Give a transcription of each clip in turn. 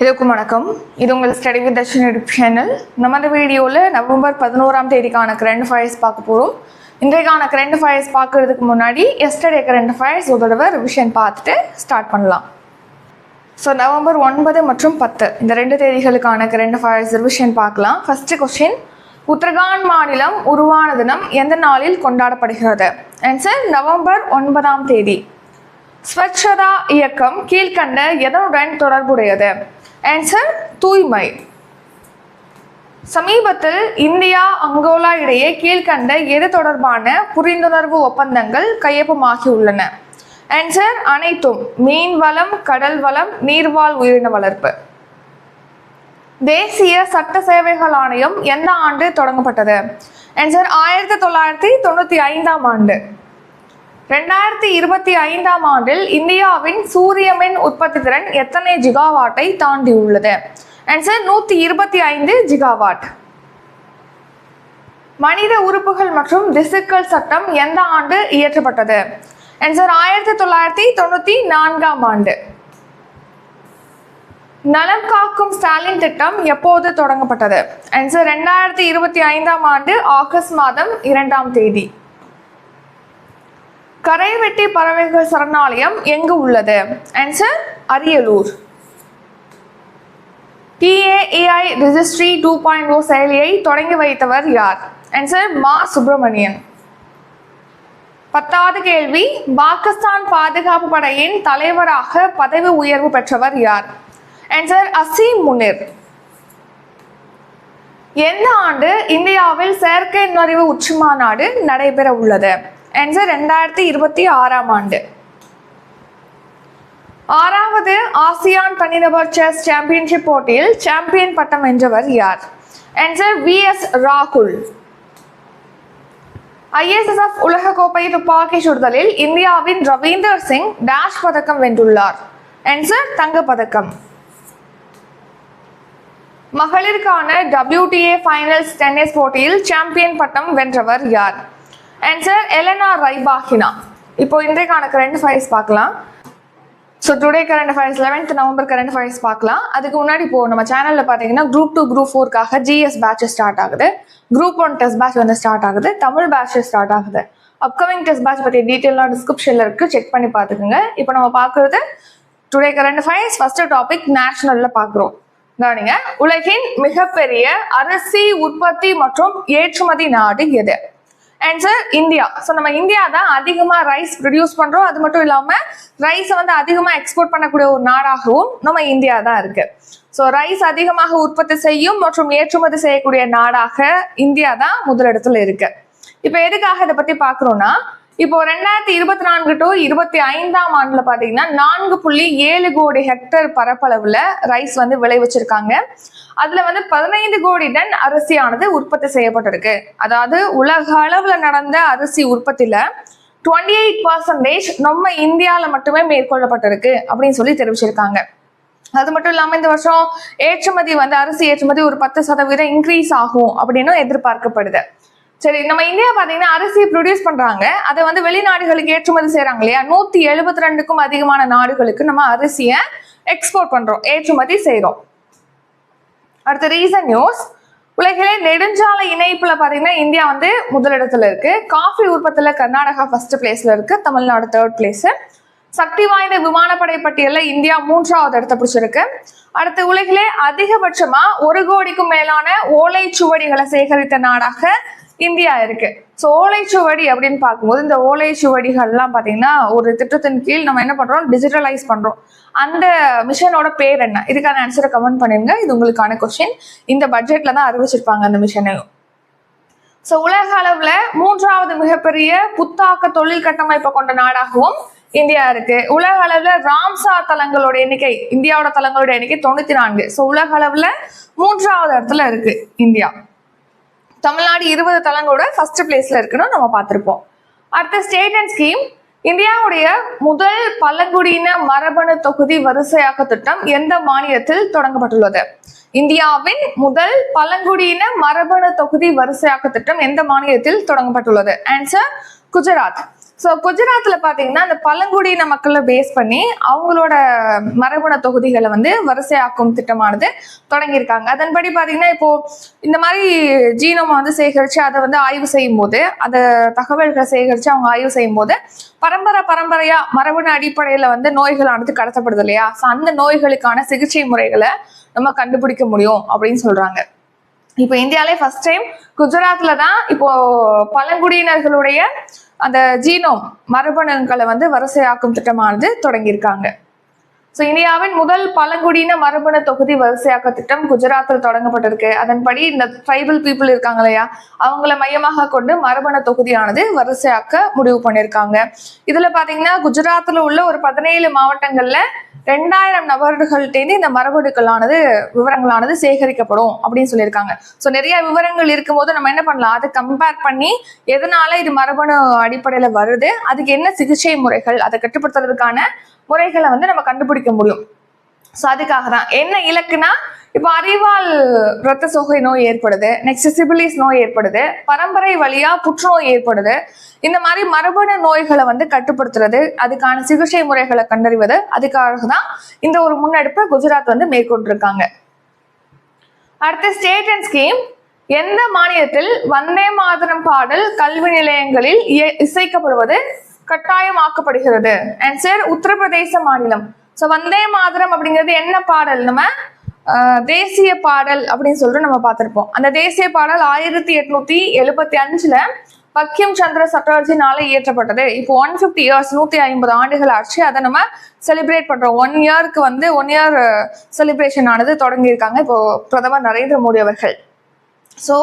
இதுக்கும் வணக்கம். இது உங்கள் study with Darshan YouTube channel நம்ம இந்த வீடியோவில் நவம்பர் பதினோராம் தேதிக்கான கரண்ட் ஃபயர்ஸ் பார்க்க போகிறோம் இன்றைக்கான கரண்ட் ஃபயர்ஸ் பார்க்கறதுக்கு முன்னாடி எஸ்டர்டே கரண்ட் ஃபயர்ஸ் ஒரு தடவை ரிவிஷன் பார்த்துட்டு ஸ்டார்ட் பண்ணலாம். ஸோ நவம்பர் ஒன்பது மற்றும் பத்து இந்த ரெண்டு தேதிகளுக்கான கரண்ட் ஃபயர்ஸ் ரிவிஷன் பார்க்கலாம். ஃபஸ்ட்டு கொஸ்டின் உத்தரகாண்ட் மாநிலம் உருவான தினம் எந்த நாளில் கொண்டாடப்படுகிறது? ஆன்சர் நவம்பர் ஒன்பதாம் தேதி. ஸ்வச்சதா இயக்கம் கீழ்கண்ட எதனுடன் தொடர்புடையது? ஆன்சர் தூய்மை. சமீபத்தில் இந்தியா அங்கோலா இடையே கீழ்கண்ட எது தொடர்பான புரிந்துணர்வு ஒப்பந்தங்கள் கையொப்பமாகியுள்ளன? ஆன்சர் அனைத்தும். மீன் வளம் கடல் வளம் நீர்வாழ் உயிரின வளர்ப்பு. தேசிய சட்ட சேவைகள் ஆணையம் எந்த ஆண்டு தொடங்கப்பட்டது? ஆன்சர் ஆயிரத்தி தொள்ளாயிரத்தி தொண்ணூற்றி ஐந்தாம் ஆண்டு. ரெண்டாயிரத்தி இருபத்தி ஐந்தாம் ஆண்டில் இந்தியாவின் சூரிய மின் உற்பத்தி திறன் எத்தனை ஜிகாவாட்டை தாண்டியுள்ளது? ஆன்சர் நூற்றி இருபத்தி ஐந்து ஜிகாவாட் மனித உறுப்புகள் மற்றும் திசுக்கள் சட்டம் எந்த ஆண்டு இயற்றப்பட்டது? ஆன்சர் ஆயிரத்தி தொள்ளாயிரத்தி தொண்ணூற்றி நான்காம் ஆண்டு. நலம் காக்கும் ஸ்டாலின் திட்டம் எப்போது தொடங்கப்பட்டது? ஆன்சர் ரெண்டாயிரத்தி இருபத்தி ஐந்தாம் ஆண்டு ஆகஸ்ட் மாதம் இரண்டாம் தேதி. கரைவெட்டி பறவைகள் சரணாலயம் எங்கு உள்ளது? ஆன்சர் அரியலூர். டிஏஏஐ ரிஜிஸ்ட்ரி டூ பாயிண்ட் ஓ செயலியை தொடங்கி வைத்தவர் யார்? ஆன்சர் மா. சுப்பிரமணியன். பத்தாவது கேள்வி பாகிஸ்தான் பாதுகாப்பு படையின் தலைவராக பதவி உயர்வு பெற்றவர் யார்? ஆன்சர் அசீம் முனிர். எந்த ஆண்டு இந்தியாவில் செயற்கை நுழைவு உச்சி மாநாடு நடைபெற உள்ளது? ஆன்சர் ரெண்டாயிரத்தி இருபத்தி ஆறாம் ஆண்டு. ஆறாவது ஆசியான் தனிநபர் செஸ் சாம்பியன்ஷிப் போட்டியில் சாம்பியன் பட்டம் வென்றவர் யார்? ஆன்சர் வி எஸ் ராகுல் ஐஎஸ்எஸ்எஃப் உலகக்கோப்பை துப்பாக்கி சுடுதலில் இந்தியாவின் ரவீந்தர் சிங் டேஷ் பதக்கம் வென்றுள்ளார். ஆன்சர் தங்கப்பதக்கம் மகளிருக்கான டபிள்யூடிஏ ஃபைனல்ஸ் டென்னிஸ் போட்டியில் சாம்பியன் பட்டம் வென்றவர் யார்? ஆன்சர் எலனா ரைபாகினா இப்போ இன்றைக்கான கரண்ட் ஃபைல்ஸ் பார்க்கலாம். So today current affairs eleventh November current affairs பார்க்கலாம். அதுக்கு முன்னாடி இப்போ நம்ம சேனலில் பார்த்தீங்கன்னா குரூப் டூ குரூப் ஃபோர்க்காக ஜிஎஸ் பேட்ச் ஸ்டார்ட் ஆகுது. குரூப் ஒன் டெஸ்ட் பேட்ச் வந்து ஸ்டார்ட் ஆகுது. தமிழ் பேட்ச் ஸ்டார்ட் ஆகுது. அப்கமிங் டெஸ்ட் பேட்ச் பற்றி டீட்டெயிலாக டிஸ்கிரிப்ஷனில் இருக்குது செக் பண்ணி பார்த்துக்குங்க. இப்போ நம்ம பார்க்குறது today current affairs first topic நேஷனலில் பார்க்குறோம். கவனிங்க. உலகின் மிகப்பெரிய அரிசி உற்பத்தி மற்றும் ஏற்றுமதி நாடு எது? ஆன்சர் இந்தியா ஸோ நம்ம இந்தியா தான் அதிகமாக ரைஸ் ப்ரொடியூஸ் பண்ணுறோம் அது மட்டும் இல்லாமல் ரைஸை வந்து அதிகமாக எக்ஸ்போர்ட் பண்ணக்கூடிய ஒரு நாடாகவும் நம்ம இந்தியா தான் இருக்கு. ஸோ ரைஸ் அதிகமாக உற்பத்தி செய்யும் மற்றும் ஏற்றுமதி செய்யக்கூடிய நாடாக இந்தியா தான் முதலிடத்துல இருக்கு. இப்போ எதுக்காக இதை பற்றி பார்க்குறோம்னா இப்போ ரெண்டாயிரத்தி இருபத்தி நான்கு டு இருபத்தி ஐந்தாம் ஆண்டுல பாத்தீங்கன்னா நான்கு புள்ளி ஏழு கோடி ஹெக்டர் பரப்பளவுல ரைஸ் வந்து விளைவிச்சிருக்காங்க அதுல வந்து பதினைந்து கோடி டன் அரிசியானது உற்பத்தி செய்யப்பட்டிருக்கு. அதாவது உலக அளவுல நடந்த அரிசி உற்பத்தியில டுவெண்ட்டி எயிட் பர்சன்டேஜ் நம்ம இந்தியாவில் மட்டுமே மேற்கொள்ளப்பட்டிருக்கு அப்படின்னு சொல்லி தெரிவிச்சிருக்காங்க. அது மட்டும் இல்லாமல் இந்த வருஷம் ஏற்றுமதி வந்து அரிசி ஏற்றுமதி ஒரு பத்து சதவீதம் இன்க்ரீஸ் ஆகும் அப்படின்னு எதிர்பார்க்கப்படுது. சரி நம்ம இந்தியா பார்த்தீங்கன்னா அரிசியை ப்ரொடியூஸ் பண்றாங்க. அதை வந்து வெளிநாடுகளுக்கு ஏற்றுமதி செய்கிறாங்க இல்லையா நூத்தி எழுபத்தி ரெண்டுக்கும் அதிகமான நாடுகளுக்கு நம்ம அரிசியை எக்ஸ்போர்ட் பண்றோம் ஏற்றுமதி செய்கிறோம் அடுத்த ரீசன் நியூஸ் உலகிலே நெடுஞ்சாலை இணைப்புல பாத்தீங்கன்னா இந்தியா வந்து முதலிடத்துல இருக்கு. காஃபி உற்பத்தியில கர்நாடகா ஃபர்ஸ்ட் பிளேஸ்ல இருக்கு தமிழ்நாடு தேர்ட் பிளேஸ் சக்தி வாய்ந்த விமானப்படை பட்டியலில் இந்தியா மூன்றாவது இடத்தை பிடிச்சிருக்கு. அடுத்து உலகிலே அதிகபட்சமா ஒரு கோடிக்கும் மேலான ஓலை சுவடிகளை சேகரித்த நாடாக இந்தியா இருக்கு. ஸோ ஓலைச்சுவடி அப்படின்னு பார்க்கும்போது இந்த ஓலைச்சுவடிகள்லாம் பார்த்தீங்கன்னா ஒரு திட்டத்தின் கீழ் நம்ம என்ன பண்றோம்? டிஜிட்டலைஸ் பண்றோம். அந்த மிஷனோட பேர் என்ன? இதுக்கான ஆன்சரை கமெண்ட் பண்ணிருங்க. இது உங்களுக்கான கொஸ்டின் இந்த பட்ஜெட்ல தான் அறிவிச்சிருப்பாங்க அந்த மிஷனையும் ஸோ உலக அளவில் மூன்றாவது மிகப்பெரிய புத்தாக்க தொழில் கட்டமைப்பை கொண்ட நாடாகவும் இந்தியா இருக்கு. உலக அளவுல ராம்சா தலங்களோட எண்ணிக்கை இந்தியாவோட தலங்களோட எண்ணிக்கை தொண்ணூத்தி நான்கு. ஸோ உலக அளவுல மூன்றாவது இடத்துல இருக்கு இந்தியா. தமிழ்நாடு இருபது தலங்களோட ஃபர்ஸ்ட் பிளேஸ்ல இருக்குன்னு நம்ம பார்த்துருப்போம். அடுத்த ஸ்டேட் அண்ட் ஸ்கீம் இந்தியாவுடைய முதல் பழங்குடியின மரபணு தொகுதி வரிசையாக்க திட்டம் எந்த மாநிலத்தில் தொடங்கப்பட்டுள்ளது? இந்தியாவின் முதல் பழங்குடியின மரபணு தொகுதி வரிசையாக்க திட்டம் எந்த மாநிலத்தில் தொடங்கப்பட்டுள்ளது? ஆன்சர் குஜராத். ஸோ குஜராத்தில் பார்த்தீங்கன்னா அந்த பழங்குடியின மக்களை பேஸ் பண்ணி அவங்களோட மரபணு தொகுதிகளை வந்து வரிசையாக்கும் திட்டமானது தொடங்கியிருக்காங்க. அதன்படி பார்த்தீங்கன்னா இப்போ இந்த மாதிரி ஜீனோமை வந்து சேகரித்து அதை வந்து ஆய்வு செய்யும் போது அந்த தகவல்களை சேகரித்து அவங்க ஆய்வு செய்யும் போது பரம்பரை பரம்பரையாக மரபணு அடிப்படையில் வந்து நோய்களானது கடத்தப்படுது இல்லையா? ஸோ அந்த நோய்களுக்கான சிகிச்சை முறைகளை நம்ம கண்டுபிடிக்க முடியும் அப்படின்னு சொல்கிறாங்க இப்போ இந்தியாவிலே ஃபர்ஸ்ட் டைம் குஜராத்தில் தான் இப்போ பழங்குடியினர்களுடைய அந்த ஜீனோம் மரபணுக்களை வந்து வரிசையாக்கும் திட்டமானது தொடங்கியிருக்காங்க. ஸோ இந்தியாவின் முதல் பழங்குடியின மரபணு தொகுதி வரிசையாக்க திட்டம் குஜராத்தில் தொடங்கப்பட்டிருக்கு. அதன்படி இந்த ட்ரைபல் பீப்புள் இருக்காங்க இல்லையா அவங்கள மையமாக கொண்டு மரபணு தொகுதியானது வரிசையாக்க முடிவு பண்ணியிருக்காங்க. இதுல பாத்தீங்கன்னா குஜராத்தில் உள்ள ஒரு பதினேழு மாவட்டங்கள்ல ரெண்டாயிரம் நபர்கள்ட்டேருந்து இந்த மரபணுக்களானது விவரங்களானது சேகரிக்கப்படும் அப்படின்னு சொல்லியிருக்காங்க. ஸோ நிறைய விவரங்கள் இருக்கும்போது நம்ம என்ன பண்ணலாம்? அதை கம்பேர் பண்ணி எதனால இது மரபணு அடிப்படையில் வருது? அதுக்கு என்ன சிகிச்சை முறைகள்? அதை கட்டுப்படுத்துறதுக்கான முறைகளை வந்து நம்ம கண்டுபிடிக்க முடியும். ஸோ அதுக்காக தான் என்ன இலக்குனா இப்போ அறிவால் இரத்த சோகை நோய் ஏற்படுது நெக்ஸ்ட் சிபிலிஸ் நோய் ஏற்படுது பரம்பரை வழியா புற்றுநோய் ஏற்படுது. இந்த மாதிரி மரபணு நோய்களை வந்து கட்டுப்படுத்துறது அதுக்கான சிகிச்சை முறைகளை கண்டறிவது அதுக்காக தான் இந்த ஒரு முன்னெடுப்பை குஜராத் வந்து மேற்கொண்டிருக்காங்க. அடுத்து ஸ்டேட் அண்ட் ஸ்கீம் எந்த மாநிலத்தில் வந்தே மாதரம் பாடல் கல்வி நிலையங்களில் இசைக்கப்படுவது கட்டாயமாக்கப்படுகிறது. ஆன்சர் உத்தரப்பிரதேச மாநிலம். ஸோ வந்தே மாதரம் அப்படிங்கிறது என்ன பாடல்? நம்ம தேசிய பாடல் அப்படின்னு சொல்லிட்டு நம்ம பார்த்துருப்போம். அந்த தேசிய பாடல் ஆயிரத்தி எட்நூத்தி எழுபத்தி அஞ்சுல பக்கியம் சந்திர சட்டர்ஜினால இயற்றப்பட்டது. இப்போ ஒன் ஃபிஃப்டி இயர்ஸ் நூத்தி ஐம்பது ஆண்டுகள் ஆச்சு. அதை நம்ம செலிப்ரேட் பண்றோம். ஒன் இயருக்கு வந்து ஒன் இயர் செலிப்ரேஷன் ஆனது தொடங்கியிருக்காங்க. இப்போ பிரதமர் நரேந்திர மோடி அவர்கள். ஸோ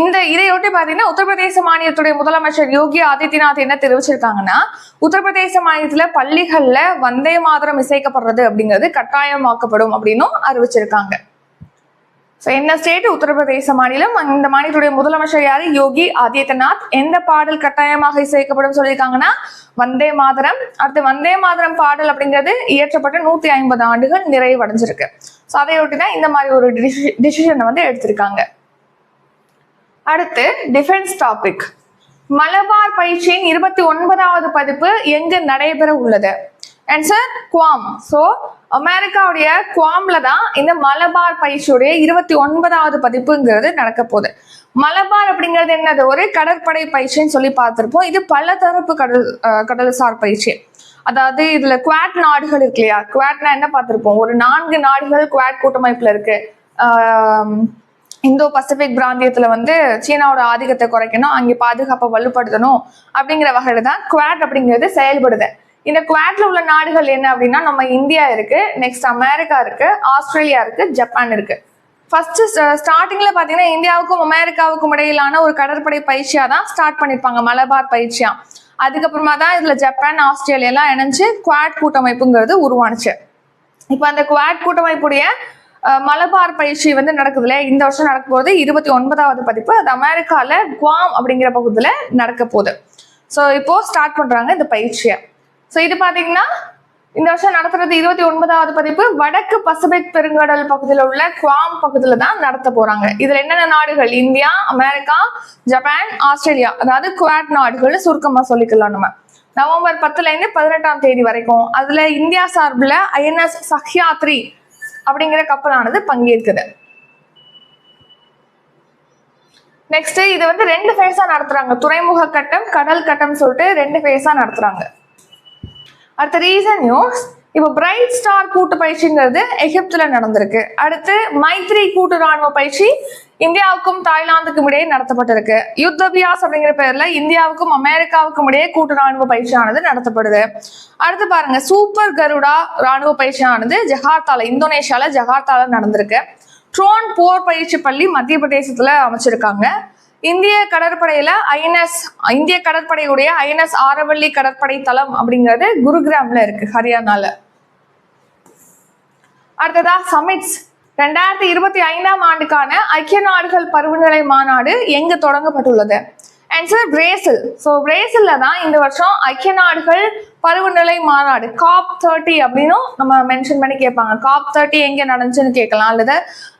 இந்த இதையொட்டி பார்த்தீங்கன்னா உத்தரப்பிரதேச மாநிலத்துடைய முதலமைச்சர் யோகி ஆதித்யநாத் என்ன தெரிவிச்சிருக்காங்கன்னா உத்தரப்பிரதேச மாநிலத்துல பள்ளிகள்ல வந்தே மாதரம் இசைக்கப்படுறது அப்படிங்கிறது கட்டாயமாக்கப்படும் அப்படின்னும் அறிவிச்சிருக்காங்க. ஸோ என்ன ஸ்டேட் உத்தரப்பிரதேச மாநிலம். இந்த மாநிலத்துடைய முதலமைச்சர் யாரு? யோகி ஆதித்யநாத். எந்த பாடல் கட்டாயமாக இசைக்கப்படும் சொல்லியிருக்காங்கன்னா வந்தே மாதரம். அடுத்து வந்தே மாதரம் பாடல் அப்படிங்கிறது இயற்றப்பட்ட நூத்தி ஐம்பது ஆண்டுகள் நிறைவடைஞ்சிருக்கு. ஸோ அதையொட்டி தான் இந்த மாதிரி ஒரு டிசிஷனை வந்து எடுத்திருக்காங்க. அடுத்து டிஃபென்ஸ் டாபிக் மலபார் பயிற்சியின் இருபத்தி ஒன்பதாவது பதிப்பு எங்கு நடைபெற உள்ளது? ஆன்சர் குவாம் ஸோ அமெரிக்காவுடைய குவாம்ல தான் இந்த மலபார் பயிற்சியுடைய இருபத்தி ஒன்பதாவது பதிப்புங்கிறது நடக்க போகுது. மலபார் அப்படிங்கிறது என்னது? ஒரு கடற்படை பயிற்சின்னு சொல்லி பார்த்துருப்போம். இது பல தரப்பு கடல் கடல்சார் பயிற்சி. அதாவது இதுல குவாட் நாடுகள் இருக்கு இல்லையா? குவாட்னா என்ன பார்த்துருப்போம்? ஒரு நான்கு நாடுகள் குவாட் கூட்டமைப்புல இருக்கு. இந்தோ பசிபிக் பிராந்தியத்துல வந்து சீனாவோட ஆதிக்கத்தை குறைக்கணும் அங்கே பாதுகாப்பை வலுப்படுத்தணும் அப்படிங்கிற வகையில தான் குவாட் அப்படிங்கிறது செயல்படுது. இந்த குவாட்ல உள்ள நாடுகள் என்ன அப்படின்னா நம்ம இந்தியா இருக்கு நெக்ஸ்ட் அமெரிக்கா இருக்கு ஆஸ்திரேலியா இருக்கு ஜப்பான் இருக்கு. ஃபர்ஸ்ட் ஸ்டார்டிங்ல பாத்தீங்கன்னா இந்தியாவுக்கும் அமெரிக்காவுக்கும் இடையிலான ஒரு கடற்படை பயிற்சியா தான் ஸ்டார்ட் பண்ணிருப்பாங்க மலபார் பயிற்சியா. அதுக்கப்புறமா தான் இதுல ஜப்பான் ஆஸ்திரேலியா எல்லாம் இணைஞ்சு குவாட் கூட்டமைப்புங்கிறது உருவானுச்சு. இப்போ அந்த குவாட் கூட்டமைப்புடைய மலபார் பயிற்சி வந்து நடக்குது இல்லையா இந்த வருஷம் நடக்க போகுது இருபத்தி ஒன்பதாவது பதிப்பு. அது அமெரிக்கால குவாம் அப்படிங்கிற பகுதியில் நடக்க போகுது. ஸோ இப்போ ஸ்டார்ட் பண்றாங்க இந்த பயிற்சியை. ஸோ இது பார்த்தீங்கன்னா இந்த வருஷம் நடத்துறது இருபத்தி ஒன்பதாவது பதிப்பு. வடக்கு பசிபிக் பெருங்கடல் பகுதியில் உள்ள குவாம் பகுதியில் தான் நடத்த போறாங்க. இதுல என்னென்ன நாடுகள்? India America Japan Australia. அதாவது குவாட் நாடுகள்னு சுருக்கமா சொல்லிக்கலாம் நம்ம. நவம்பர் பத்துல இருந்து பதினெட்டாம் தேதி வரைக்கும். அதுல இந்தியா சார்பில் ஐஎன்எஸ் சஹ்யாத்ரி அப்படிங்கிற கப்பலானது பங்கேற்குது. நெக்ஸ்ட் இது வந்து ரெண்டு ஃபேஸா நடத்துறாங்க. துறைமுக கட்டம் கடல் கட்டம் சொல்லிட்டு ரெண்டு ஃபேஸா நடத்துறாங்க. அடுத்த ரீசன் நியூஸ் இப்போ பிரைட் ஸ்டார் கூட்டு பயிற்சிங்கிறது எகிப்துல நடந்திருக்கு. அடுத்து மைத்ரி கூட்டு ராணுவ பயிற்சி இந்தியாவுக்கும் தாய்லாந்துக்கும் இடையே நடத்தப்பட்டிருக்கு. யுத்தபியாஸ் அப்படிங்கிற பேர்ல இந்தியாவுக்கும் அமெரிக்காவுக்கும் இடையே கூட்டு ராணுவ பயிற்சியானது நடத்தப்படுது. அடுத்து பாருங்க சூப்பர் கருடா ராணுவ பயிற்சியானது ஜகார்த்தால இந்தோனேஷியால ஜகார்த்தால நடந்திருக்கு. ட்ரோன் போர் பயிற்சி பள்ளி மத்திய பிரதேசத்துல அமைச்சிருக்காங்க. இந்திய கடற்படையில ஐஎன்எஸ் இந்திய கடற்படையுடைய ஐஎன்எஸ் ஆரவள்ளி கடற்படை தளம் அப்படிங்கிறது குருகிராம்ல இருக்கு ஹரியானால. அடுத்ததா சமிட்ஸ். ரெண்டாயிரத்தி இருபத்தி ஐந்தாம் ஆண்டுக்கான ஐக்கிய நாடுகள் பருவநிலை மாநாடு எங்கு தொடங்கப்பட்டுள்ளது? ஆன்சர் பிரேசில் ஸோ பிரேசில்ல தான் இந்த வருஷம் ஐக்கிய நாடுகள் பருவநிலை மாநாடு காப் தேர்ட்டி அப்படின்னும் நம்ம மென்ஷன் பண்ணி கேட்பாங்க. காப் தேர்ட்டி எங்கே நடந்துச்சுன்னு கேட்கலாம். அல்லது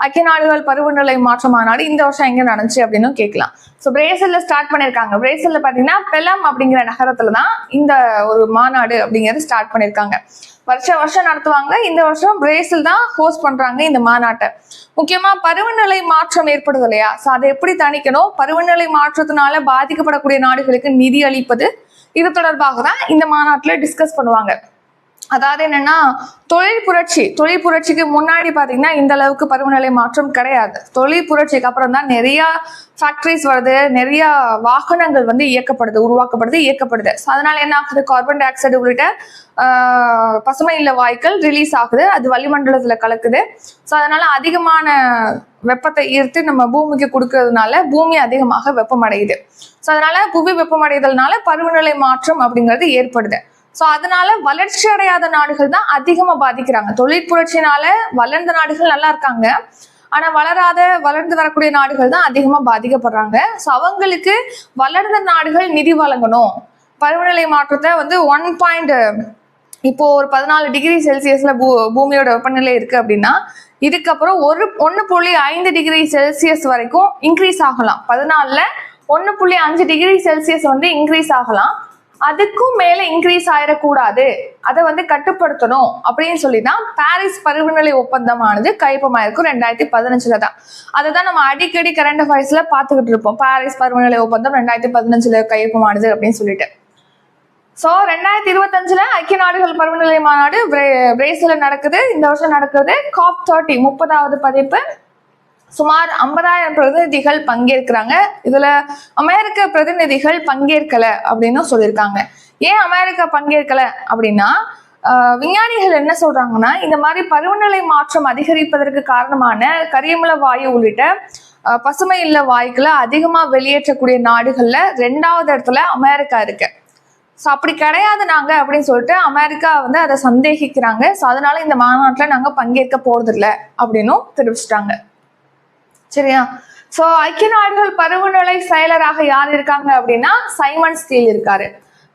ஐக்கிய நாடுகள் பருவநிலை மாற்ற மாநாடு இந்த வருஷம் எங்கே நடந்துச்சு அப்படின்னு கேட்கலாம். ஸோ பிரேசில்ல ஸ்டார்ட் பண்ணியிருக்காங்க பிரேசில்ல பார்த்தீங்கன்னா பெலம் அப்படிங்கிற நகரத்துல தான் இந்த ஒரு மாநாடு அப்படிங்கிறது ஸ்டார்ட் பண்ணியிருக்காங்க வருஷம் வருஷம் நடத்துவாங்க. இந்த வருஷம் பிரேசில் தான் ஹோஸ்ட் பண்றாங்க இந்த மாநாட்டை. முக்கியமா பருவநிலை மாற்றம் ஏற்படுது இல்லையா? ஸோ அதை எப்படி தணிக்கணும்? பருவநிலை மாற்றத்தினால பாதிக்கப்படக்கூடிய நாடுகளுக்கு நிதி அளிப்பது இது தொடர்பாக தான் இந்த மாநாட்டில் டிஸ்கஸ் பண்ணுவாங்க. அதாவது என்னன்னா தொழில் புரட்சி தொழில் புரட்சிக்கு முன்னாடி பார்த்தீங்கன்னா இந்த அளவுக்கு பருவநிலை மாற்றம் கிடையாது. தொழில் புரட்சிக்கு அப்புறம் தான் நிறைய ஃபேக்டரிஸ் வருது நிறைய வாகனங்கள் வந்து இயக்கப்படுது உருவாக்கப்படுது இயக்கப்படுது. ஸோ அதனால என்ன ஆகுது? கார்பன் டை ஆக்சைடு உள்ளிட்ட பசுமை இல்ல வாய்க்கள் ரிலீஸ் ஆகுது. அது வளிமண்டலத்தில் கலக்குது. ஸோ அதனால அதிகமான வெப்பத்தை ஈர்த்து நம்ம பூமிக்கு கொடுக்கறதுனால பூமி அதிகமாக வெப்பமடையுது. ஸோ அதனால புவி வெப்பமடைதல்னால பருவநிலை மாற்றம் அப்படிங்கிறது ஏற்படுது. ஸோ அதனால வளர்ச்சி அடையாத நாடுகள் தான் அதிகமாக பாதிக்கிறாங்க. தொழில் புரட்சினால வளர்ந்த நாடுகள் நல்லா இருக்காங்க. ஆனால் வளராத வளர்ந்து வரக்கூடிய நாடுகள் தான் அதிகமாக பாதிக்கப்படுறாங்க. ஸோ அவங்களுக்கு வளர்ந்த நாடுகள் நிதி வழங்கணும். பருவநிலை மாற்றத்தை வந்து ஒன் பாயிண்ட் இப்போ ஒரு பதினாலு டிகிரி செல்சியஸில் பூ பூமியோட வெப்பநிலை இருக்குது அப்படின்னா இதுக்கப்புறம் ஒரு ஒன்று புள்ளி ஐந்து டிகிரி செல்சியஸ் வரைக்கும் இன்க்ரீஸ் ஆகலாம். பதினாலில் ஒன்று புள்ளி அஞ்சு டிகிரி செல்சியஸ் வந்து இன்க்ரீஸ் ஆகலாம். அதுக்கும் மேலே இன்க்ரீஸ் ஆயிடக்கூடாது. அதை வந்து கட்டுப்படுத்தணும் அப்படின்னு சொல்லி தான் பாரிஸ் பருவநிலை ஒப்பந்தமானது கைப்பமாயிருக்கும் ரெண்டாயிரத்தி பதினஞ்சுல தான். அதை தான் நம்ம அடிக்கடி கரண்ட் அஃபேர்ஸ்ல பார்த்துக்கிட்டு இருப்போம். பாரிஸ் பருவநிலை ஒப்பந்தம் ரெண்டாயிரத்தி பதினஞ்சுல கையொப்பமானது அப்படின்னு சொல்லிட்டு. ஸோ ரெண்டாயிரத்தி இருபத்தஞ்சுல ஐக்கிய நாடுகள் பருவநிலை மாநாடு பிரே- நடக்குது. இந்த வருஷம் நடக்குது காப் தேர்ட்டி முப்பதாவது பதிப்பு. சுமார் ஐம்பதாயிரம் பிரதிநிதிகள் பங்கேற்கிறாங்க. இதுல அமெரிக்க பிரதிநிதிகள் பங்கேற்கல அப்படின்னு சொல்லியிருக்காங்க. ஏன் அமெரிக்கா பங்கேற்கல அப்படின்னா விஞ்ஞானிகள் என்ன சொல்றாங்கன்னா இந்த மாதிரி பருவநிலை மாற்றம் அதிகரிப்பதற்கு காரணமான கரியமில வாயு உள்ளிட்ட பசுமை இல்ல வாயுக்களை அதிகமா வெளியேற்றக்கூடிய நாடுகள்ல ரெண்டாவது இடத்துல அமெரிக்கா இருக்கு. ஸோ அப்படி கிடையாது நாங்கள் அப்படின்னு சொல்லிட்டு அமெரிக்கா வந்து அதை சந்தேகிக்கிறாங்க. ஸோ அதனால இந்த மாநாட்டில் நாங்கள் பங்கேற்க போகிறதில்ல அப்படின்னும் தெரிவிச்சிட்டாங்க. சரியா? ஸோ ஐக்கிய நாடுகள் பருவநிலை செயலராக யார் இருக்காங்க அப்படின்னா சைமன் ஸ்டீல் இருக்காரு.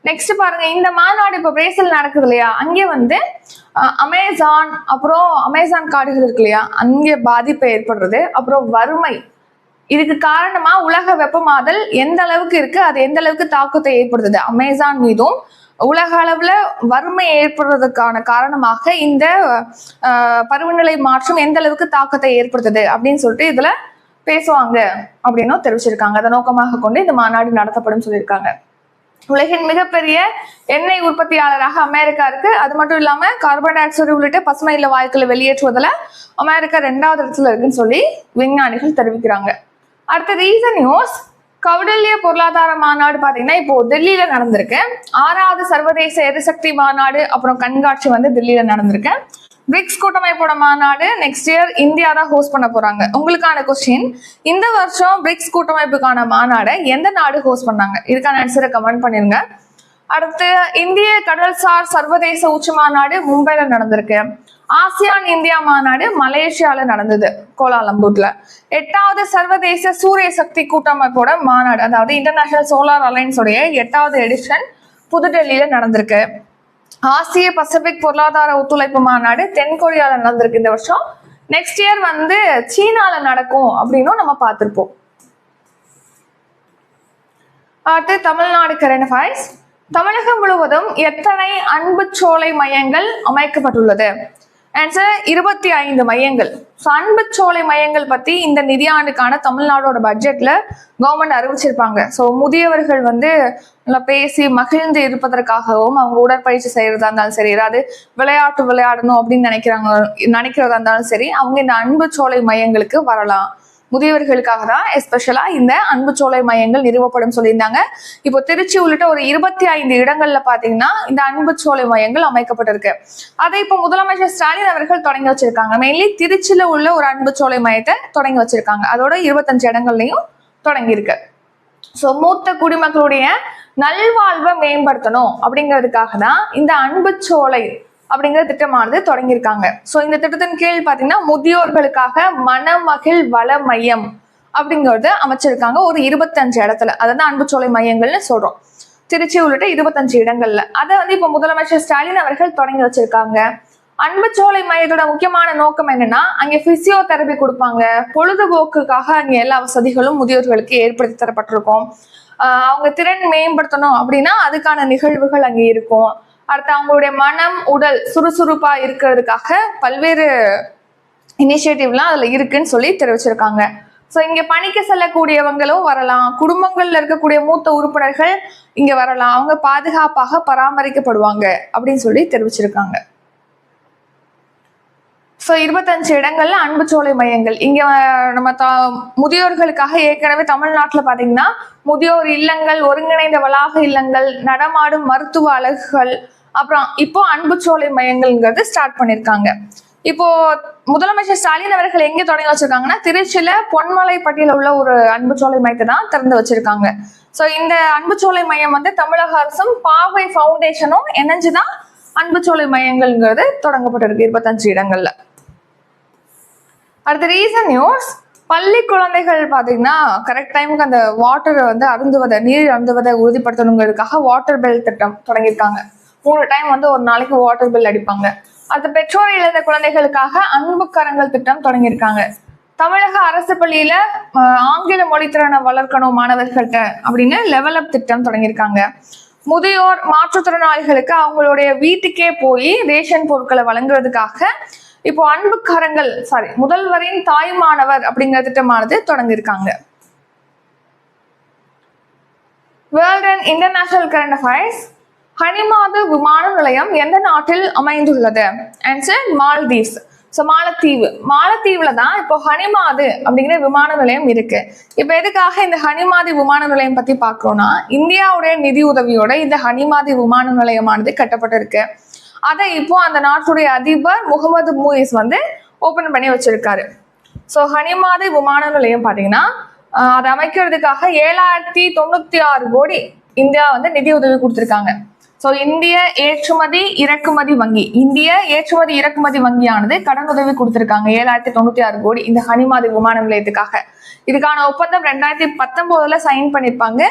நெக்ஸ்ட் பாருங்க இந்த மாநாடு இப்போ பிரேசில் நடக்குது இல்லையா? அங்கே வந்து அமேசான் அப்புறம் அமேசான் காடுகள் இருக்கு இல்லையா? அங்கே பாதிப்பு ஏற்படுறது. அப்புறம் வறுமை இதுக்கு காரணமா உலக வெப்பமாதல் எந்த அளவுக்கு இருக்கு? அது எந்த அளவுக்கு தாக்கத்தை ஏற்படுத்துது? அமேசான் மீதும் உலக அளவுல வறுமை ஏற்படுறதுக்கான காரணமாக இந்த பருவநிலை மாற்றம் எந்த அளவுக்கு தாக்கத்தை ஏற்படுத்துது? அப்படின்னு சொல்லிட்டு இதுல பேசுவாங்க அப்படின்னும் தெரிவிச்சிருக்காங்க. அதை நோக்கமாக கொண்டு இந்த மாநாடு நடத்தப்படும் சொல்லியிருக்காங்க. உலகின் மிகப்பெரிய எண்ணெய் உற்பத்தியாளராக அமெரிக்கா இருக்கு. அது மட்டும் இல்லாம கார்பன் டை ஆக்சைடு உள்ளிட்ட பசுமை இல்ல வாயுக்களை வெளியேற்றுவதில் அமெரிக்கா ரெண்டாவது இடத்துல இருக்குன்னு சொல்லி விஞ்ஞானிகள் தெரிவிக்கிறாங்க. அடுத்த ரீசன் நியூஸ் கௌடல்ய பொருளாதார மாநாடு பாத்தீங்கன்னா இப்போ டெல்லியில நடந்திருக்கு. ஆறாவது சர்வதேச எரிசக்தி மாநாடு அப்புறம் கண்காட்சி வந்து டெல்லியில நடந்திருக்கு. பிரிக்ஸ் கூட்டமைப்போட மாநாடு நெக்ஸ்ட் இயர் இந்தியா தான் ஹோஸ்ட் பண்ண போறாங்க. உங்களுக்கான கொஸ்டின் இந்த வருஷம் பிரிக்ஸ் கூட்டமைப்புக்கான மாநாடை எந்த நாடு ஹோஸ்ட் பண்ணாங்க? இதுக்கான ஆன்சரை கமெண்ட் பண்ணிருங்க. அடுத்து இந்திய கடல்சார் சர்வதேச உச்சி மாநாடு மும்பைல நடந்திருக்கு. ஆசியான் இந்தியா மாநாடு மலேசியால நடந்தது கோலாலம்பூர்ல. எட்டாவது சர்வதேச சூரிய சக்தி கூட்டமைப்போட மாநாடு அதாவது இன்டர்நேஷனல் சோலார் அலைன்ஸ் உடைய எட்டாவது எடிஷன் புதுடெல்லியில நடந்திருக்கு. ஆசிய பசிபிக் பொருளாதார ஒத்துழைப்பு மாநாடு தென்கொரியால நடந்திருக்கு இந்த வருஷம். நெக்ஸ்ட் இயர் வந்து சீனால நடக்கும் அப்படின்னும் நம்ம பார்த்திருப்போம். அடுத்து தமிழ்நாடு கரண்ட் அஃபேர்ஸ் தமிழகம் முழுவதும் எத்தனை அன்பு சோலை மையங்கள் அமைக்கப்பட்டுள்ளது? ஆன்சர் இருபத்தி ஐந்து மையங்கள். ஸோ அன்பு சோலை மையங்கள் பத்தி இந்த நிதியாண்டுக்கான தமிழ்நாடோட பட்ஜெட்ல கவர்மெண்ட் அறிவிச்சிருப்பாங்க. ஸோ முதியவர்கள் வந்து நல்லா பேசி மகிழ்ந்து இருப்பதற்காகவும் அவங்க உடற்பயிற்சி செய்யறதா இருந்தாலும் சரி ஏதாவது விளையாட்டு விளையாடணும் அப்படின்னு நினைக்கிறாங்க நினைக்கிறதா இருந்தாலும் சரி அவங்க இந்த அன்பு சோலை மையங்களுக்கு வரலாம். முதியவர்களுக்காக தான் எஸ்பெஷலா இந்த அன்பு சோலை மையங்கள் நிறுவப்படும் சொல்லியிருந்தாங்க. இப்போ திருச்சி உள்ளிட்ட ஒரு இருபத்தி ஐந்து இடங்கள்ல பாத்தீங்கன்னா இந்த அன்பு சோலை மையங்கள் அமைக்கப்பட்டிருக்கு. அதை இப்போ முதலமைச்சர் ஸ்டாலின் அவர்கள் தொடங்கி வச்சிருக்காங்க. மெயின்லி திருச்சியில உள்ள ஒரு அன்பு சோலை மையத்தை தொடங்கி வச்சிருக்காங்க. அதோட இருபத்தஞ்சு இடங்கள்லையும் தொடங்கியிருக்கு. ஸோ மூத்த குடிமக்களுடைய நல்வாழ்வை மேம்படுத்தணும் அப்படிங்கிறதுக்காக தான் இந்த அன்பு சோலை அப்படிங்கிற திட்டமானது தொடங்கியிருக்காங்க. ஸோ இந்த திட்டத்தின் கீழ் பார்த்தீங்கன்னா முதியோர்களுக்காக மனமகிழ் வள மையம் அப்படிங்கிறது அமைச்சிருக்காங்க. ஒரு இருபத்தஞ்சு இடத்துல. அதாவது அன்புச்சோலை மையங்கள்னு சொல்றோம். திருச்சி உள்ளிட்ட இருபத்தஞ்சு இடங்கள்ல. அதை வந்து இப்போ முதலமைச்சர் ஸ்டாலின் அவர்கள் தொடங்கி வச்சிருக்காங்க. அன்புச்சோலை மையத்தோட முக்கியமான நோக்கம் என்னன்னா அங்கே பிசியோதெரபி கொடுப்பாங்க. பொழுதுபோக்குக்காக அங்கே எல்லா வசதிகளும் முதியோர்களுக்கு ஏற்படுத்தி தரப்பட்டிருக்கும். அவங்க திறன் மேம்படுத்தணும் அப்படின்னா அதுக்கான நிகழ்வுகள் அங்கே இருக்கும். அடுத்து அவங்களுடைய மனம் உடல் சுறுசுறுப்பா இருக்கிறதுக்காக பல்வேறு இனிஷியேட்டிவ்லாம் அதில் இருக்குன்னு சொல்லி தெரிவிச்சிருக்காங்க. ஸோ இங்கே பணிக்கு செல்லக்கூடியவங்களும் வரலாம். குடும்பங்களில் இருக்கக்கூடிய மூத்த உறுப்பினர்கள் இங்கே வரலாம். அவங்க பாதுகாப்பாக பராமரிக்கப்படுவாங்க அப்படின்னு சொல்லி தெரிவிச்சிருக்காங்க. ஸோ இருபத்தஞ்சு இடங்கள்ல அன்புச்சோலை மையங்கள். இங்க நம்ம த முதியோர்களுக்காக ஏற்கனவே தமிழ்நாட்டில் பார்த்தீங்கன்னா முதியோர் இல்லங்கள் ஒருங்கிணைந்த வளாக இல்லங்கள் நடமாடும் மருத்துவ அலகுகள் அப்புறம் இப்போ அன்புச்சோலை மையங்கள்ங்கிறது ஸ்டார்ட் பண்ணியிருக்காங்க இப்போ முதலமைச்சர் ஸ்டாலின் அவர்கள் எங்க தொடங்கி வச்சிருக்காங்கன்னா திருச்சியில பொன்மலைப்பட்டியில உள்ள ஒரு அன்புச்சோலை மையத்தை தான் திறந்து வச்சிருக்காங்க. ஸோ இந்த அன்புச்சோலை மையம் வந்து தமிழக அரசும் பாவை ஃபவுண்டேஷனும் இணைஞ்சுதான் அன்புச்சோலை மையங்கள்ங்கிறது தொடங்கப்பட்டிருக்கு இருபத்தஞ்சு இடங்கள்ல. அடுத்த ரீசன் நியூஸ் பள்ளி குழந்தைகள் பார்த்தீங்கன்னா கரெக்ட் டைமுக்கு அந்த வாட்டரை வந்து அருந்துவதை நீர் அருந்துவதை உறுதிப்படுத்தணுங்கிறதுக்காக வாட்டர் பெல் திட்டம் தொடங்கியிருக்காங்க. மூணு டைம் வந்து ஒரு நாளைக்கு வாட்டர் பில் அடிப்பாங்க. அடுத்த பெற்றோர் இழந்த குழந்தைகளுக்காக அன்பு கரங்கள் திட்டம் தொடங்கியிருக்காங்க. தமிழக அரசு பள்ளியில ஆங்கில மொழித்திறனை வளர்க்கணும் மாணவர்கள்ட்ட அப்படின்னு லெவல் அப் திட்டம் தொடங்கியிருக்காங்க. முதியோர் மாற்றுத்திறனாளிகளுக்கு அவங்களுடைய வீட்டுக்கே போய் ரேஷன் பொருட்களை வழங்குறதுக்காக இப்போ அன்புக்காரங்கள் சாரி முதல்வரின் தாய்மானவர் அப்படிங்கிற திட்டமானது தொடங்கியிருக்காங்க. World and international current affairs ஹனிமாது விமான நிலையம் எந்த நாட்டில் அமைந்துள்ளது? ஆன்சர் மால்தீவ்ஸ் ஸோ மாலத்தீவு. மாலத்தீவுல தான் இப்போ ஹனிமாது அப்படிங்கிற விமான நிலையம் இருக்கு. இப்போ எதுக்காக இந்த ஹனிமாதி விமான நிலையம் பத்தி பார்க்குறோம்னா இந்தியாவுடைய நிதி உதவியோட இந்த ஹனிமாதி விமான நிலையமானது கட்டப்பட்டிருக்கு. அதை இப்போ அந்த நாட்டுடைய அதிபர் முகமது மூயிஸ் வந்து ஓபன் பண்ணி வச்சிருக்காரு. ஸோ ஹனிமாதை விமான நிலையம் பார்த்தீங்கன்னா அதை அமைக்கிறதுக்காக ஏழாயிரத்தி தொண்ணூத்தி ஆறு கோடி இந்தியா வந்து நிதி உதவி கொடுத்துருக்காங்க. ஸோ இந்திய ஏற்றுமதி இறக்குமதி வங்கி. இந்திய ஏற்றுமதி இறக்குமதி வங்கியானது கடன் உதவி கொடுத்துருக்காங்க. ஏழாயிரத்தி தொண்ணூத்தி ஆறு கோடி இந்த ஹனிமாதி விமான நிலையத்துக்காக. இதுக்கான ஒப்பந்தம் ரெண்டாயிரத்தி பத்தொன்பதுல சைன் பண்ணிருப்பாங்க.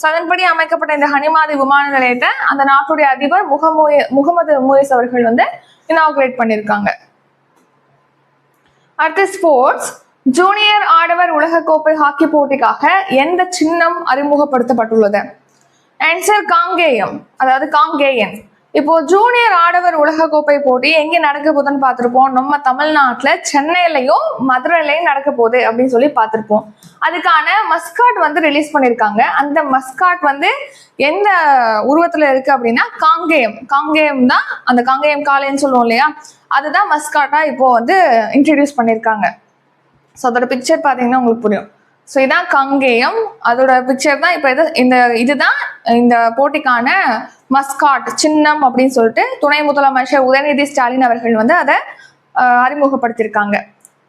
ஸோ அதன்படி அமைக்கப்பட்ட இந்த ஹனிமாதி விமான நிலையத்தை அந்த நாட்டுடைய அதிபர் முகமூய முகமது முயஸ் அவர்கள் வந்து இனாகுரேட் பண்ணியிருக்காங்க அடுத்து ஸ்போர்ட்ஸ் ஜூனியர் ஆடவர் உலகக்கோப்பை ஹாக்கி போட்டிக்காக எந்த சின்னம் அறிமுகப்படுத்தப்பட்டுள்ளது? ஆன்சர் காங்கேயம். அதாவது காங்கேயன். இப்போ ஜூனியர் ஆடவர் உலகக்கோப்பை போட்டி எங்க நடக்க போகுதுன்னு பார்த்துருப்போம். நம்ம தமிழ்நாட்டுல சென்னையிலயும் மதுரையிலையும் நடக்க போகுது அப்படின்னு சொல்லி பார்த்திருப்போம். அதுக்கான மஸ்காட் வந்து ரிலீஸ் பண்ணியிருக்காங்க. அந்த மஸ்காட் வந்து எந்த உருவத்துல இருக்கு அப்படின்னா காங்கேயம். காங்கேயம் தான் அந்த காங்கேயம் காளைன்னு சொல்லுவோம் இல்லையா? அதுதான் மஸ்காட்டா இப்போ வந்து இன்ட்ரடியூஸ் பண்ணியிருக்காங்க. ஸோ அதோட பிக்சர் பார்த்தீங்கன்னா உங்களுக்கு புரியும். ஸோ இதான் கங்கேயம். அதோட பிக்சர் தான் இப்போ இது இந்த இதுதான் இந்த போட்டிக்கான மஸ்காட் சின்னம் அப்படின்னு சொல்லிட்டு துணை முதலமைச்சர் உதயநிதி ஸ்டாலின் அவர்கள் வந்து அதை அறிமுகப்படுத்தியிருக்காங்க.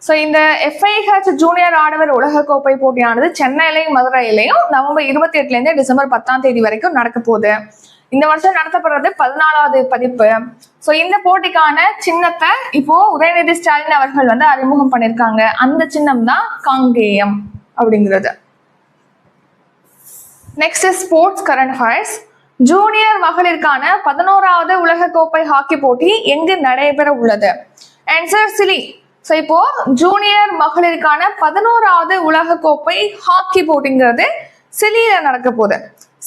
ஸோ இந்த எஃப்ஐஹெச் ஜூனியர் ஆடவர் உலகக்கோப்பை போட்டியானது சென்னையிலையும் மதுரையிலையும் நவம்பர் இருபத்தி எட்டுலேருந்து டிசம்பர் பத்தாம் தேதி வரைக்கும் நடக்க போகுது. இந்த வருஷம் நடத்தப்படுறது பதினாலாவது பதிப்பு. ஸோ இந்த போட்டிக்கான சின்னத்தை இப்போ உதயநிதி ஸ்டாலின் அவர்கள் வந்து அறிமுகம் பண்ணியிருக்காங்க. அந்த சின்னம் தான் காங்கேயம். அப்படிங்கிறது. Next sports current affairs junior மகளிருக்கான பதினோராவது உலகக்கோப்பை ஹாக்கி போட்டி எங்கு நடைபெற உள்ளது? ஆன்சர் சிலி ஸோ இப்போ ஜூனியர் மகளிருக்கான பதினோராவது உலகக்கோப்பை ஹாக்கி போட்டிங்கிறது சிலியில நடக்க போகுது.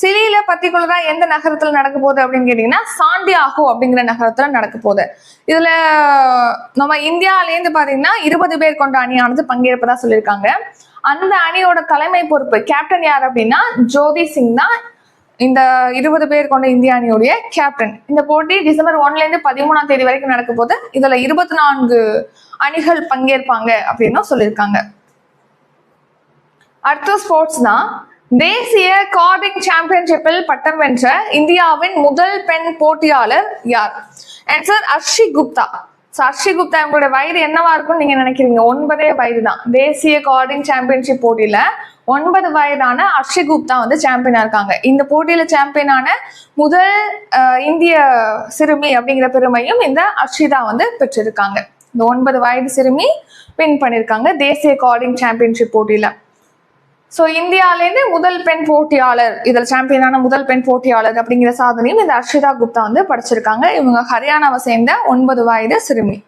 சிலியில பர்டிகுலரா எந்த நகரத்துல நடக்க போகுது அப்படின்னு கேட்டீங்கன்னா சாண்டியாகோ அப்படிங்கிற நகரத்துல நடக்க போகுது. இதுல நம்ம இந்தியாவிலேருந்து பாத்தீங்கன்னா இருபது பேர் கொண்ட அணியானது பங்கேற்பதா சொல்லியிருக்காங்க. அந்த அணியோட தலைமை பொறுப்பு கேப்டன் யார் அப்படின்னா ஜோதி சிங் தான். இந்த இருபது பேர் கொண்ட இந்திய அணியுடைய கேப்டன் இந்த போட்டி டிசம்பர் ஒன்ல இருந்து பதிமூணாம் தேதி வரைக்கும் நடக்க போது இதுல இருபத்தி நான்கு அணிகள் பங்கேற்பாங்க அப்படின்னும் சொல்லியிருக்காங்க. அடுத்த ஸ்போர்ட்ஸ் தான். தேசிய கார்டிங் சாம்பியன்ஷிப்பில் பட்டம் வென்ற இந்தியாவின் முதல் பெண் போட்டியாளர் யார்? ஆன்சர் அர்ஷி குப்தா. ஸோ அர்ஷி குப்தா இவங்களுடைய வயது என்னவா இருக்கும்னு நீங்க நினைக்கிறீங்க? ஒன்பதே வயது தான் தேசிய கார்டிங் சாம்பியன்ஷிப் போட்டியில ஒன்பது வயதான அர்ஷி குப்தா வந்து சாம்பியனா இருக்காங்க. இந்த போட்டியில சாம்பியனான முதல் இந்திய சிறுமி அப்படிங்கிற பெருமையும் இந்த அர்ஷிதா வந்து பெற்றிருக்காங்க. இந்த ஒன்பது வயது சிறுமி வின் பண்ணியிருக்காங்க தேசிய கார்டிங் சாம்பியன்ஷிப் போட்டியில. ஸோ இந்தியாவிலேருந்து முதல் பெண் போட்டியாளர் இதில் சாம்பியனான முதல் பெண் போட்டியாளர் அப்படிங்கிற சாதனையும் இந்த அர்ஷிதா குப்தா வந்து படிச்சிருக்காங்க. இவங்க ஹரியானாவை சேர்ந்த ஒன்பது வயது சிறுமி.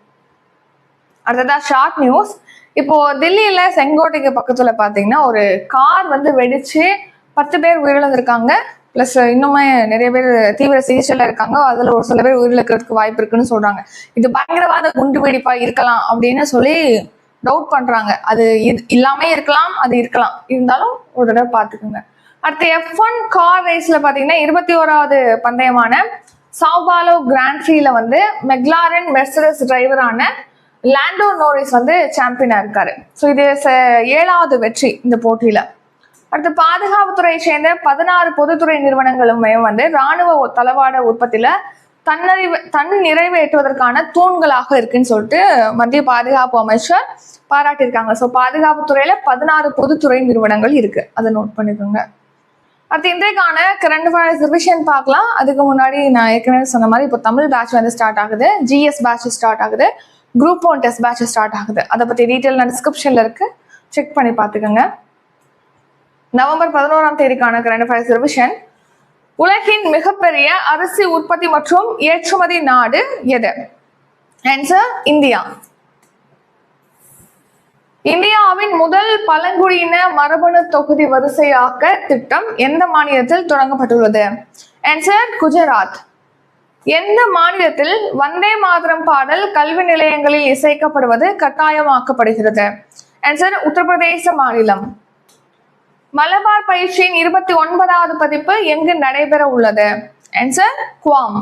அடுத்ததா ஷார்ட் நியூஸ் இப்போ தில்லியில செங்கோட்டைக்கு பக்கத்துல பாத்தீங்கன்னா ஒரு கார் வந்து வெடிச்சு பத்து பேர் உயிரிழந்திருக்காங்க. ப்ளஸ் இன்னுமே நிறைய பேர் தீவிர சிகிச்சையில இருக்காங்க. அதுல ஒரு சில பேர் உயிரிழக்கிறதுக்கு வாய்ப்பு இருக்குன்னு சொல்றாங்க. இது பயங்கரவாத குண்டு வெடிப்பா இருக்கலாம் அப்படின்னு சொல்லி டவுட் பண்றாங்க. அது இது இல்லாமே இருக்கலாம் அது இருக்கலாம். இருந்தாலும் ஒரு தடவை பார்த்துக்குங்க. அடுத்து எஃப் ஒன் கார் ரேஸ்ல பாத்தீங்கன்னா இருபத்தி ஓராவது பந்தயமான சாவ்பாலோ கிராண்ட் வந்து மெக்லாரன் மெர்சரஸ் டிரைவரான லாண்டோ நோரிஸ் வந்து சாம்பியனா இருக்காரு. ஸோ இது ஏழாவது வெற்றி இந்த போட்டியில. அடுத்து பாதுகாப்புத்துறையை சேர்ந்த பதினாறு பொதுத்துறை நிறுவனங்களுமே வந்து ராணுவ தளவாட உற்பத்தியில தன்னறிவு தன் நிறைவேற்றுவதற்கான தூண்களாக இருக்குன்னு சொல்லிட்டு மத்திய பாதுகாப்பு அமைச்சர் பாராட்டியிருக்காங்க. ஸோ பாதுகாப்பு துறையில பதினாறு பொதுத்துறை நிறுவனங்கள் இருக்கு. அதை நோட் பண்ணிக்கோங்க. அடுத்து இன்றைக்கான கரண்ட் அஃபேர்ஸ் ரிவிஷன் பார்க்கலாம். அதுக்கு முன்னாடி நான் ஏற்கனவே சொன்ன மாதிரி இப்போ தமிழ் பேட்ச் வந்து ஸ்டார்ட் ஆகுது. ஜிஎஸ் பேட்ச் ஸ்டார்ட் ஆகுது. Group one test batch start ஆகுது. அதை பற்றி டீட்டெயில் நான் டிஸ்கிரிப்ஷனில் இருக்கு. செக் பண்ணி பார்த்துக்கோங்க. நவம்பர் பதினோராம் தேதிக்கான கரண்ட் அஃபேர்ஸ் ரிவிஷன் உலகின் மிகப்பெரிய அரிசி உற்பத்தி மற்றும் ஏற்றுமதி நாடு எது? Answer India. இந்தியாவின் முதல் பழங்குடியின மரபணு தொகுதி வரிசையாக்க திட்டம் எந்த மாநிலத்தில் தொடங்கப்பட்டுள்ளது? ஆன்சர் குஜராத். எந்த மாநிலத்தில் வந்தே மாதரம் பாடல் கல்வி நிலையங்களில் இசைக்கப்படுவது கட்டாயமாக்கப்படுகிறது? ஆன்சர் உத்தரப்பிரதேச மாநிலம். மலபார் பயிற்சியின் இருபத்தி ஒன்பதாவது பதிப்பு எங்கு நடைபெற உள்ளது? ஆன்சர் குவாம்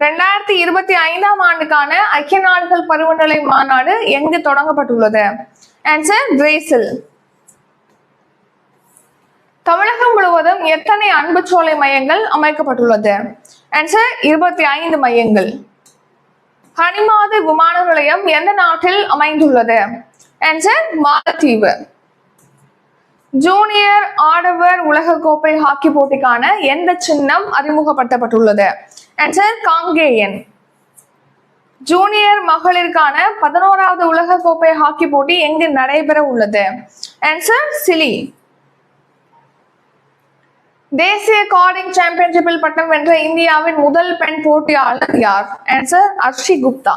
ரெண்டாயிரத்தி இருபத்தி ஐந்தாம் ஆண்டுக்கான ஐக்கிய நாடுகள் பருவநிலை மாநாடு எங்கு தொடங்கப்பட்டுள்ளது? ஆன்சர் பிரேசில் தமிழகம் முழுவதும் எத்தனை அன்புச்சோலை மையங்கள் அமைக்கப்பட்டுள்ளது? ஆன்சர் இருபத்தி ஐந்து மையங்கள். ஹனிமாது விமான நிலையம் எந்த நாட்டில் அமைந்துள்ளது? ஆன்சர் மாலத்தீவு. ஜூனியர் ஆடவர் உலகக்கோப்பை ஹாக்கி போட்டிக்கான எந்த சின்னம் அறிமுகப்படுத்தப்பட்டுள்ளது? ஆன்சர் காங்கேயன். ஜூனியர் மகளிருக்கான பதினோராவது உலகக்கோப்பை ஹாக்கி போட்டி எங்கு நடைபெற உள்ளது? Answer Chile. தேசிய கார்டிங் சாம்பியன்ஷிப்பில் பட்டம் வென்ற இந்தியாவின் முதல் பெண் போட்டியாளர் யார்? ஆன்சர் அர்ஷி குப்தா.